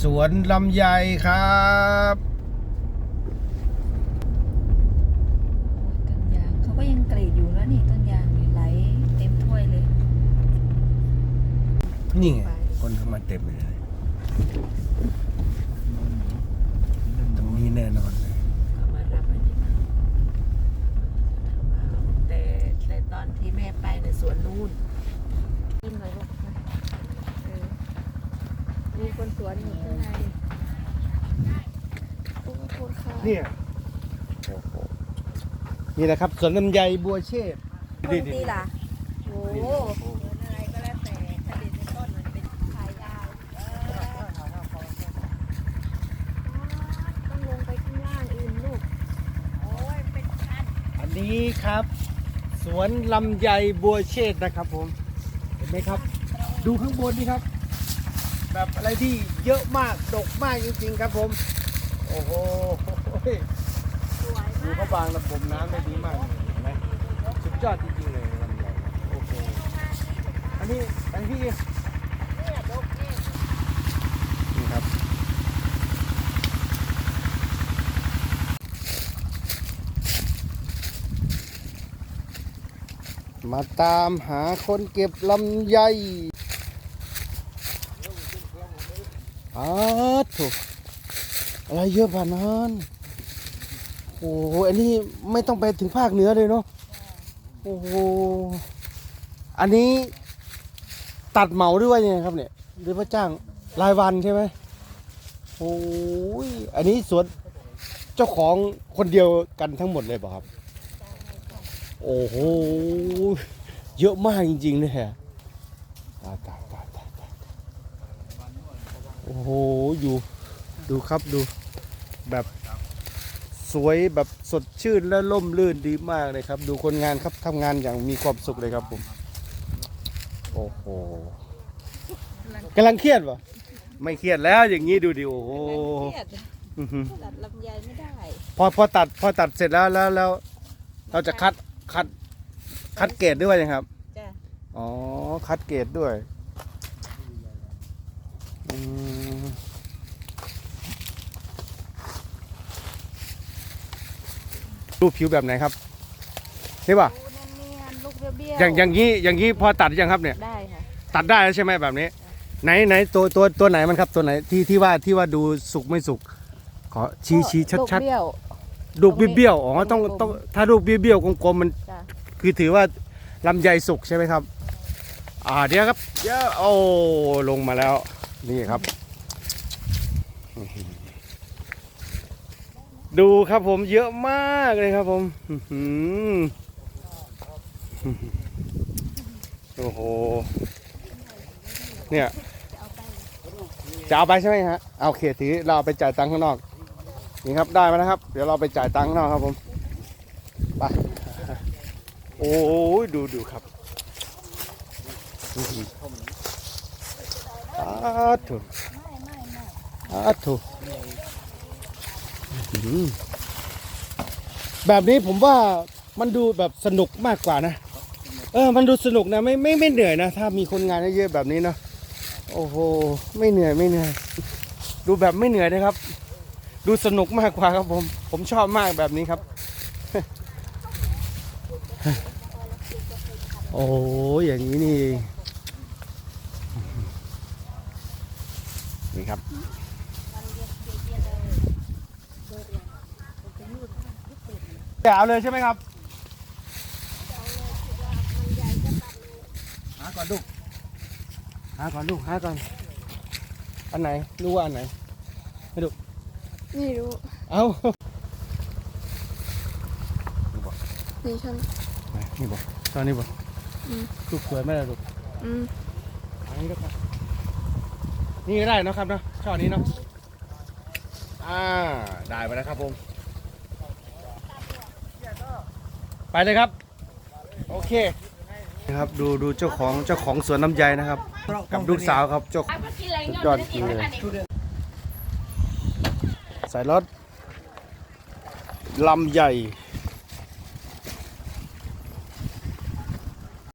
สวนลำไยครับต้นยางเขาก็ยังกรีดอยู่แล้วนี่ต้นยางเนี่ยไหลเต็มถ้วยเลย นี่ไงคนเข้ามาเต็มเลย ตรงนี้แน่นอนเลย ก็มารับอันนี้มาแต่แต่ตอนที่แม่ไปในสวนนู่นขึ้นเลยลูกนะเออมี คนสวนอยู่ข้างในโอ้โหค่ะเนี่ยนี่แหละครับสวนลำไยบัวเชษต้นนี่ล่ะโอ้โหอะไรก็แล้วแต่ถ้าเด็ดในต้นมันเป็นขายยาวเออต้องลงไปข้างล่างอื่นลูก โอ้ย เป็นชั้น อันนี้ครับ สวนลำไยบัวเชษนะครับผม เห็นไหมครับ ดูข้างบนนี่ครับ แบบอะไรที่เยอะมากดกมากจริงๆครับผม โอ้โหสวยดูมากเขาบางระบบน้ำได้ดีมากเลยเห็นไหมสุดยอดจริงๆเลยลำไยโอ้โหอันนี้อันที่เนี่ยดกนี่นี่ครับมาตามหาคนเก็บลำไย อาถูกอะไรเยอะผ่านนั้นโอ้โหอันนี้ไม่ต้องไปถึงภาคเหนือเลยเนาะโอ้โหอันนี้ตัดเหมาด้วยไงครับเนี่ยหรือว่าจ้างรายวันใช่ไหมโอ้ยอันนี้สวนเจ้าของคนเดียวกันทั้งหมดเลยเปล่ะครับ โอ้โห เยอะมากจริงๆเลยฮะตายตายตายตายตายโอ้โหอยู่ดูครับดูแบบสวยแบบสดชื่นและล่มลื่นดีมากเลยครับ ดูคนงานครับทำงานอย่างมีความสุขเลยครับผมโอ้โหกำลังเครียดปะไม่เครียดแล้วอย่างนี้ดูดิโอ้โหเครียดอื้อหือตัดลำไยไม่ได้ พอพอตัดพอตัดเสร็จแล้วแล้วแล้ว เราจะคัดคัดคัดเกรดด้วยนะครับจ้ะอ๋อคัดเกรดด้วยอืม รูปผิวแบบไหนครับนี่ป่ะดูเนียนๆลูกเบี้ยวๆอย่างอย่างนี้อย่างนี้พอตัดยังครับเนี่ย ได้ค่ะตัดได้แล้วใช่ไหมแบบนี้ ไหนไหนตัวตัวตัวไหนมันครับตัวไหนที่ที่ว่าที่ว่าดูสุกไม่สุกขอชี้ชี้ชัดชัดลูกเบี้ยวๆดูกเบี้ยวๆอ๋อต้องต้องถ้าดูกเบี้ยวๆกลมๆมันจ้ะคือถือว่าลำไยสุกใช่ไหมครับ อ่าเดี๋ยวครับเดี๋ยวโอ้ลงมาแล้ว นี่ครับ ดูครับผมเยอะมากเลยครับผมโอ้โห เนี่ย จะเอาไปใช่ไหมฮะ เอาโอเคถือเราเอาไปจ่ายตังค์ข้างนอก นี่ครับได้มาแล้วครับ เดี๋ยวเราไปจ่ายตังค์ข้างนอกครับผม ไป โอ้ยดูดูครับ อ้าถูอาถูแบบนี้ผมว่ามันดูแบบสนุกมากกว่านะ เออ มันดูสนุกนะไม่ไม่ไม่เหนื่อยนะ ถ้ามีคนงานเยอะๆแบบนี้เนาะโอ้โหไม่เหนื่อยไม่เหนื่อย ดูแบบไม่เหนื่อยนะครับ ดูสนุกมากกว่าครับผม ผมชอบมากแบบนี้ครับ โอ้ยอย่างนี้นี่เอง นี่ครับจะเอาเลยใช่ไหมครับหาก่อนลูกหาก่อนลูกหาก่อนอันไหนรู้ว่าอันไหนไม่รู้เอานี่ฉันไหนนี่บอกตอนนี้บอกอืมลูกสวยไหมล่ะลูกอืมอันนี้ก็ครับ นี่ก็ได้เนอะครับเนาะช่อนี้เนาะอ่าได้ไปแล้วครับผมไปเลยครับ โอเคนะครับดูดูเจ้าของเจ้าของสวนน้ำใยนะครับ กับลูกสาวครับเจ้าสุดยอดจริงเลยใส่รถลำใหญ่